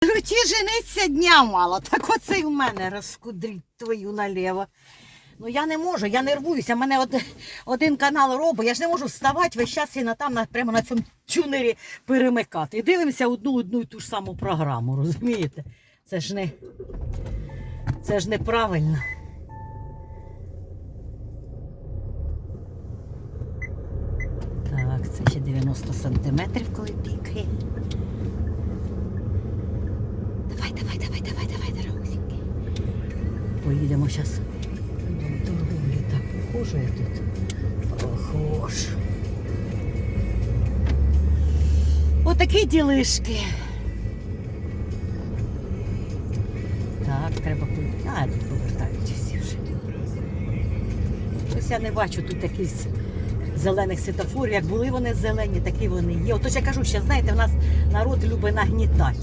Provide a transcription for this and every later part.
Ті жениться дня мало, так оце й в мене розкудріть твою наліво. Ну я не можу, я нервуюся. Мене од, один канал робить, я ж не можу вставати весь час і на там на, прямо на цьому тюнері перемикати. І дивимося одну одну і ту ж саму програму, розумієте? Це ж не це ж неправильно. Так, це ще 90 сантиметрів, коли пікає. Давай, давай, давай, дорогусенький. Поїдемо зараз до торговлі. Так, похожу я тут. Похож. Отакі ділишки. Так, треба по- А, тут повертають всі вже. Щось я не бачу тут якихось зелених світофорів. Як були вони зелені, такі вони є. Отож я кажу, що знаєте, в нас народ любить нагнітати.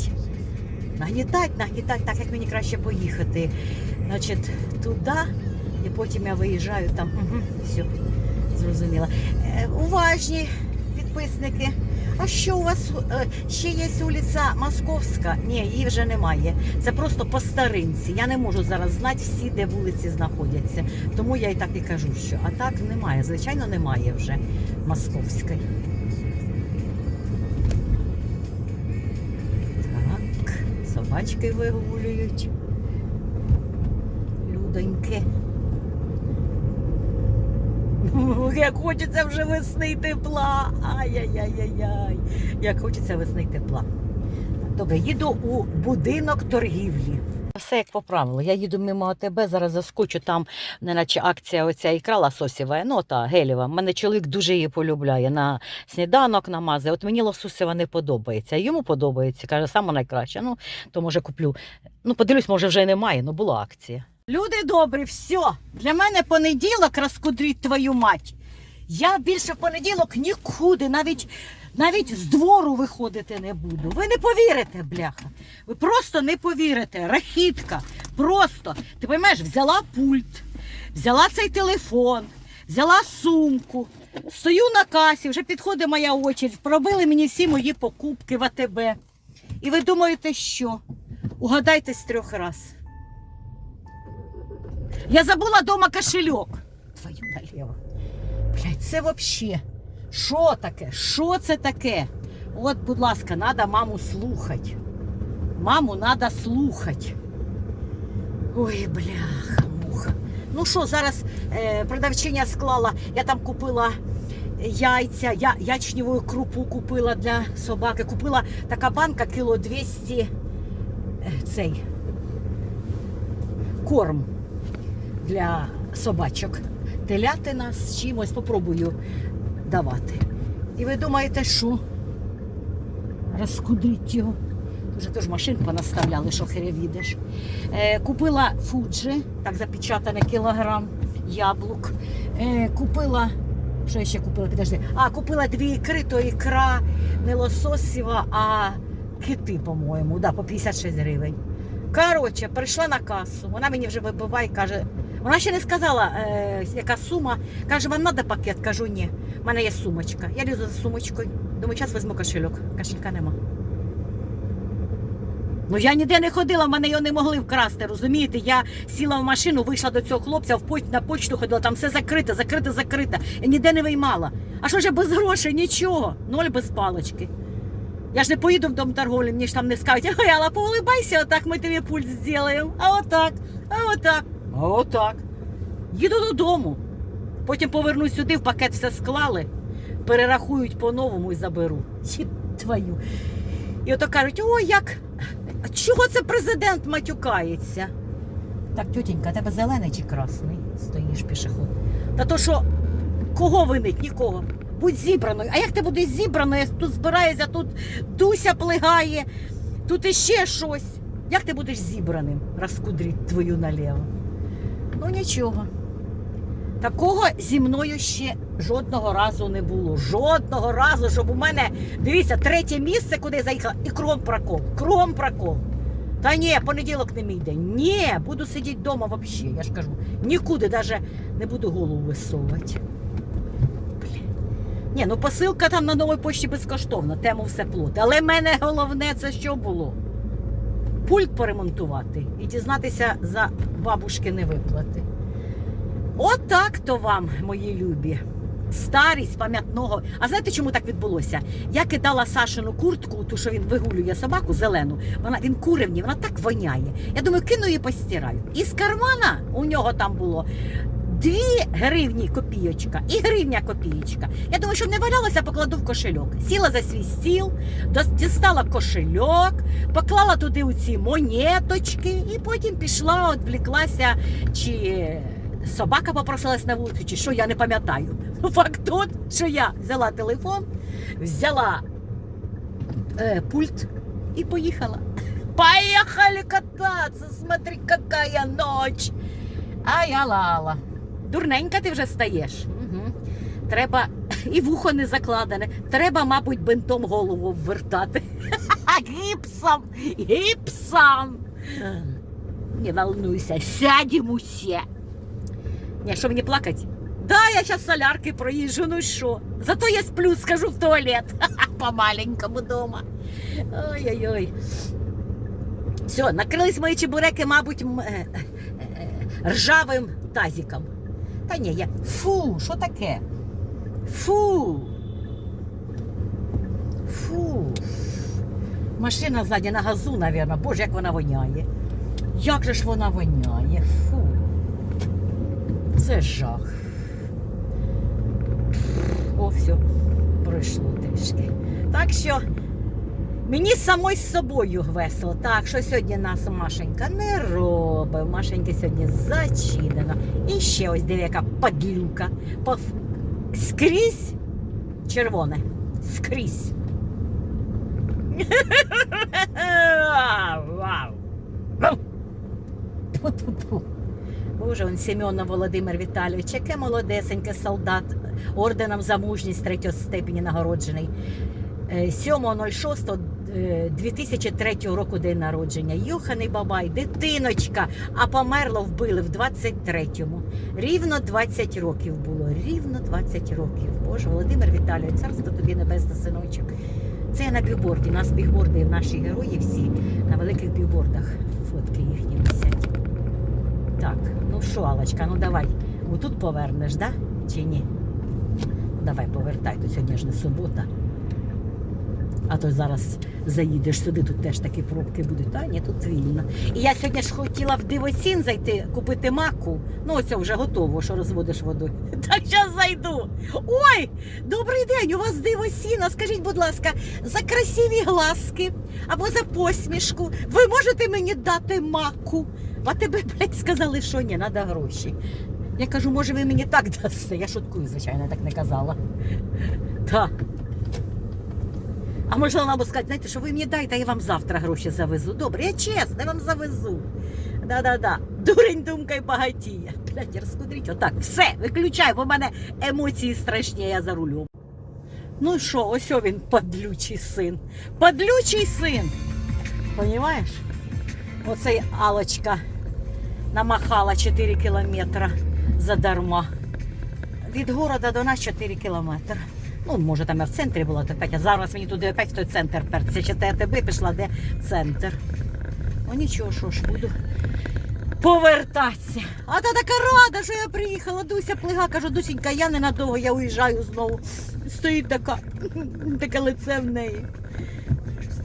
Нагнітать, нагнітать, так як мені краще поїхати. Значить, туди, і потім я виїжджаю там. Угу, все, зрозуміла. Е, уважні підписники. А що у вас е, ще є вулиця Московська? Ні, її вже немає. Це просто по старинці. Я не можу зараз знати всі, де вулиці знаходяться. Тому я і так і кажу, що а так немає. Звичайно, немає вже Московської. Собачки вигулюють. Людоньки. Як хочеться вже весни тепла. Ай-яй-яй-яй-яй. Як хочеться весни тепла. Добре, їду у будинок торгівлі. Все як по правилу. Я їду мимо АТБ, зараз заскочу там, неначе акція оця ікра лососєва, ну та гелєва. Мене чоловік дуже її полюбляє на сніданок намазує. От мені лососєва не подобається. Йому подобається, каже, саме найкраще. Ну, то може куплю. Ну, подивлюсь, може вже немає, ну була акція. Люди добрі, все. Для мене понеділок розкудріть твою мать. Я більше в понеділок нікуди, навіть, навіть з двору виходити не буду. Ви не повірите, бляха. Ви просто не повірите. Рахітка. Просто. Ти розумієш, взяла пульт, взяла цей телефон, взяла сумку. Стою на касі, вже підходить моя очередь. Пробили мені всі мої покупки в АТБ. І ви думаєте, що? Угадайте з трьох раз. Я забула дома кошельок. Твою наліво. Блядь, це взагалі. Що таке? Що це таке? От, будь ласка, треба маму слухати. Маму треба слухати. Ой, бляха, муха. Ну що, зараз е, продавчиня склала, я там купила яйця, я, ячневу крупу купила для собаки. Купила така банка кіло 200 е, цей корм для собачок. Телятина з чимось попробую давати. І ви думаєте, що? Розкудріть його. Вже теж машин понаставляли, що херевідеш. Е, купила фуджі, так запечатане кілограм яблук. Е, купила. Що я ще купила? Підожди. А, купила дві ікри, то ікра не лососєва, а кити, по-моєму, да, по 56 гривень. Коротше, прийшла на касу, вона мені вже вибиває, і каже, вона ще не сказала, е, яка сума. Каже, вам треба пакет? Кажу, ні. У мене є сумочка. Я лізу за сумочкою. Думаю, час візьму кошельок. Кошелька нема. Ну я ніде не ходила, в мене його не могли вкрасти, розумієте? Я сіла в машину, вийшла до цього хлопця, в поч- на почту ходила, там все закрите, закрите, закрите. Я ніде не виймала. А що ж я без грошей? Нічого. Ноль без палочки. Я ж не поїду в дом торговлі, мені ж там не скажуть, ой, Алла, поулибайся, отак ми тобі пульс зробимо. А отак, а отак, отак. Їду додому. Потім повернусь сюди, в пакет все склали, перерахують по-новому і заберу. Ті твою. І ото кажуть, ой, як. Чого це президент матюкається? Так, тютенька, тебе зелений чи красний? Стоїш пішоход. Та то що, кого винить? Нікого. Будь зібраною. А як ти будеш зібраною? Тут збирається, тут Дуся плигає, тут іще щось. Як ти будеш зібраним? Розкудріть твою наліво. Ну нічого. Такого зі мною ще жодного разу не було. Жодного разу, щоб у мене, дивіться, третє місце, куди я заїхала, і кром прокол. Кром прокол. Та ні, понеділок не мій день. Ні, буду сидіти вдома взагалі, я ж кажу. Нікуди навіть не буду голову висовувати. Ні, ну посилка там на новій почті безкоштовна, тему все плоти. Але в мене головне це що було? Пульт поремонтувати і дізнатися за бабушкини виплати. Отак то вам, мої любі. Старість пам'ятного. А знаєте, чому так відбулося? Я кидала Сашину куртку, ту, що він вигулює собаку зелену. Вона він курив вона так воняє. Я думаю, кину її постираю. І з кармана у нього там було дві гривні копійочка і гривня копійочка. Я думаю, щоб не валялося, покладу в кошельок. Сіла за свій стіл, дістала кошельок, поклала туди оці монеточки, і потім пішла, відвліклася, чи собака попросилась на вулицю, чи що, я не пам'ятаю. Ну, Факт тот, що я взяла телефон, взяла е, пульт і поїхала. Поехали кататься, смотри, какая ночь. А я лала. Дурненька ти вже стаєш. Угу. Треба і вухо не закладене. Треба, мабуть, бинтом голову ввертати. Гіпсом! Гіпсом! Не волнуйся, сядем усе. Ні, що мені плакать? Да, я зараз солярки проїжджу, ну що? Зато я сплю, скажу в туалет. По маленькому дома. Ой-ой-ой. Все, накрились мої чебуреки, мабуть, е, е, е, ржавим тазиком. Та ні, я. Фу, що таке? Фу. Фу. Машина ззаді на газу, мабуть. Боже, як вона воняє. Як же ж вона воняє? Фу. Це жах. О, все, пройшло трішки. Так що Мені самой з собою весело. Так, що сьогодні нас Машенька не робить. Машеньки сьогодні зачинено. І ще ось диви, яка падлюка. Пов... Скрізь червоне. Скрізь. Вау! Ту-ту-ту. Боже, он Семена Володимир Віталійович, яке молодесеньке солдат, орденом за мужність третього степені нагороджений. Е, 7.06 Е, 2003 року день народження. Йоханий бабай, дитиночка, а померло вбили в 23-му. Рівно 20 років було. Рівно 20 років. Боже, Володимир Віталій, царство тобі небесне, синочок. Це я на бігборді. У нас бігборди, наші герої всі на великих бігбордах. Фотки їхні висять. Так, ну що, Алочка, ну давай. Отут повернеш, да? Чи ні? Давай повертай, то сьогодні ж не субота. А то зараз заїдеш сюди, тут теж такі пробки будуть. Та ні, тут вільно. І я сьогодні ж хотіла в дивосін зайти, купити маку. Ну, ось вже готово, що розводиш водою. Так зараз зайду. Ой, добрий день, у вас дивосін. А Скажіть, будь ласка, за красиві глазки або за посмішку ви можете мені дати маку? А тебе, блядь, сказали, що ні, треба гроші. Я кажу, може, ви мені так дасте. Я шуткую, звичайно, так не казала. Так. А можна нам сказати, знаєте, що ви мені дайте, я вам завтра гроші завезу. Добре, я чесно, я вам завезу. Да-да-да. Дурень думкай багатіє. Блядь, розкудріть. Отак, все, виключай, бо в мене емоції страшні, я за рулем. Ну що, ось він, падлючий син. Падлючий син. Понімаєш? Оцей Алочка намахала 4 кілометри задарма. Від города до нас 4 кілометри. Ну, може, там я в центрі була, опять, а зараз мені туди опять в той центр перця. Чи ТТБ пішла, де центр. Ну нічого, що ж буду повертатися. А та така рада, що я приїхала. Дуся плига, кажу, Дусінька, я ненадовго, я уїжджаю знову. Стоїть така, таке лице в неї.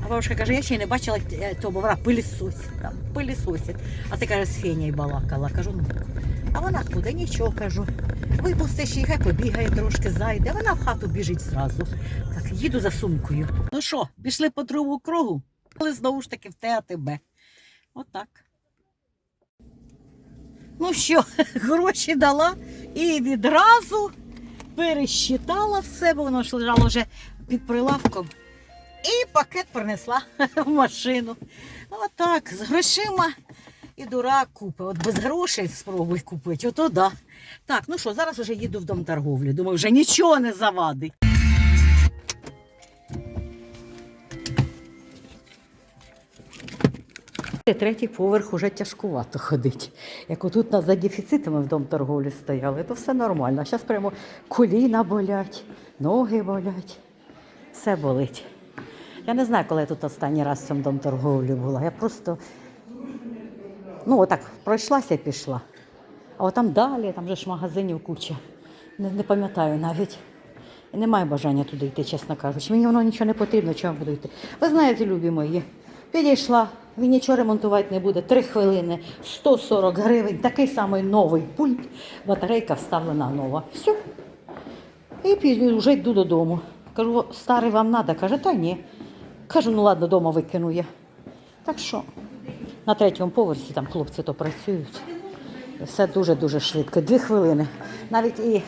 А бабушка каже, я ще й не бачила е, того, вона пилісосить там, пилісосить. А ти каже, з Фенією балакала. Кажу, ну. А вона куди нічого кажу. Випустиш її, хай побігає трошки, зайде. Вона в хату біжить зразу. Так, їду за сумкою. Ну що, пішли по другу кругу, але знову ж таки в ТАТБ. Отак. Ну що, гроші дала і відразу пересчитала все, бо воно ж лежало вже під прилавком. І пакет принесла в машину. Отак, з грошима і дурак купить. От без грошей спробуй купити, ото да. Так, ну що, зараз вже їду в дом торговлі. Думаю, вже нічого не завадить. Третій поверх уже тяжкувато ходить. Як отут нас за дефіцитами в дом торговлі стояли, то все нормально. Зараз прямо коліна болять, ноги болять, все болить. Я не знаю, коли я тут останній раз в цьому дом торговлі була. Я просто ну, отак пройшлася і пішла. А от там далі, там же ж магазинів куча. Не, не пам'ятаю навіть. І немає бажання туди йти, чесно кажучи. Мені воно нічого не потрібно, я буду йти. Ви знаєте, любі мої, підійшла, він нічого ремонтувати не буде. Три хвилини, 140 гривень, такий самий новий пульт, батарейка вставлена нова. Все. І пізніше вже йду додому. Кажу, старий вам треба? Каже, та ні. Кажу, ну ладно, вдома викину я. Так що на третьому поверсі там хлопці то працюють. Все дуже-дуже швидко. Дві хвилини. Навіть і,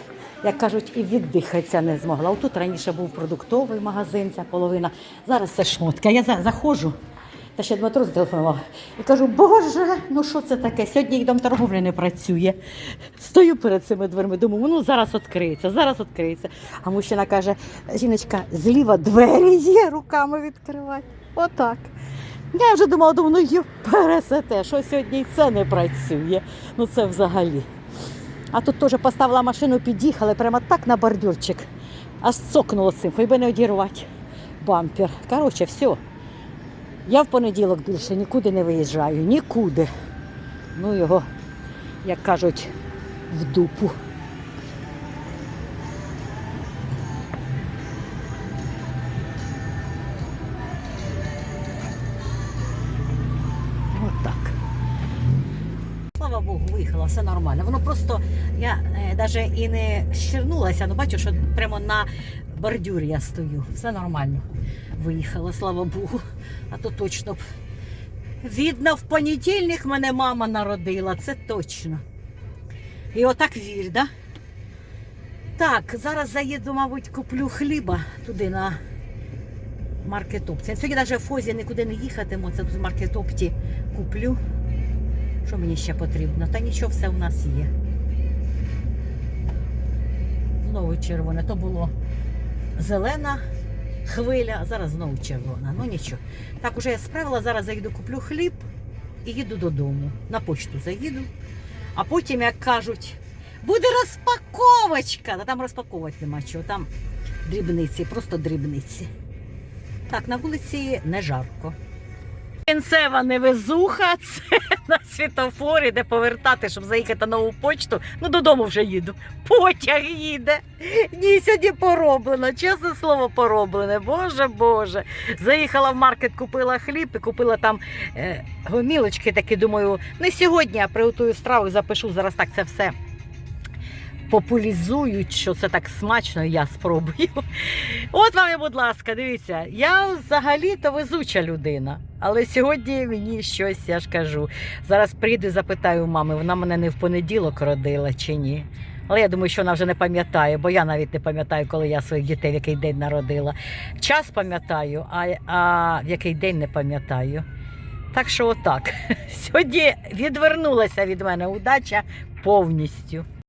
як кажуть, і віддихатися не змогла. Отут раніше був продуктовий магазин, ця половина. Зараз це шмотка. Я за- заходжу. Та ще Дмитро зателефонував. І кажу, боже, ну що це таке? Сьогодні їх дом торговлі не працює. Стою перед цими дверми, думаю, ну зараз відкриється, зараз відкриється. А мужчина каже, жіночка, зліва двері є, руками відкривати. Отак. Я вже думала, думаю, ну є пересете, що сьогодні і це не працює. Ну це взагалі. А тут теж поставила машину, під'їхали прямо так на бордюрчик. Аж цокнуло цим, хоч би не одірвати бампер. Коротше, все. Я в понеділок більше нікуди не виїжджаю, нікуди. Ну його, як кажуть, в дупу. Все нормально. Воно просто, я навіть і не щернулася, але бачу, що прямо на бордюрі я стою. Все нормально. Виїхала, слава Богу. А то точно б. Видно, в понедільник мене мама народила, це точно. І отак вір, да? Так, зараз заїду, мабуть, куплю хліба туди на маркетопці. Сьогодні навіть в Фозі нікуди не їхатиму, це тут в маркетопті куплю. Що мені ще потрібно? Та нічого, все в нас є. Знову червоне. То було зелена хвиля, зараз знову червона. Ну нічого. Так, уже я справила, зараз заїду, куплю хліб і їду додому. На почту заїду. А потім, як кажуть, буде розпаковочка. Та там розпаковувати нема чого. Там дрібниці, просто дрібниці. Так, на вулиці не жарко. Кінцева невезуха, це на світофорі, де повертати, щоб заїхати на нову почту. Ну, додому вже їду. Потяг їде. Ні, сьогодні пороблено, чесне слово, пороблене. Боже Боже. Заїхала в маркет, купила хліб і купила там е, гомілочки такі. Думаю, не сьогодні, а приготую страву і запишу. Зараз так це все популізують, що це так смачно, я спробую. От вам, будь ласка, дивіться, я взагалі-то везуча людина. Але сьогодні мені щось, я ж кажу. Зараз прийду і запитаю мами, вона мене не в понеділок родила чи ні. Але я думаю, що вона вже не пам'ятає, бо я навіть не пам'ятаю, коли я своїх дітей в який день народила. Час пам'ятаю, а, а в який день не пам'ятаю. Так що отак. Сьогодні відвернулася від мене удача повністю.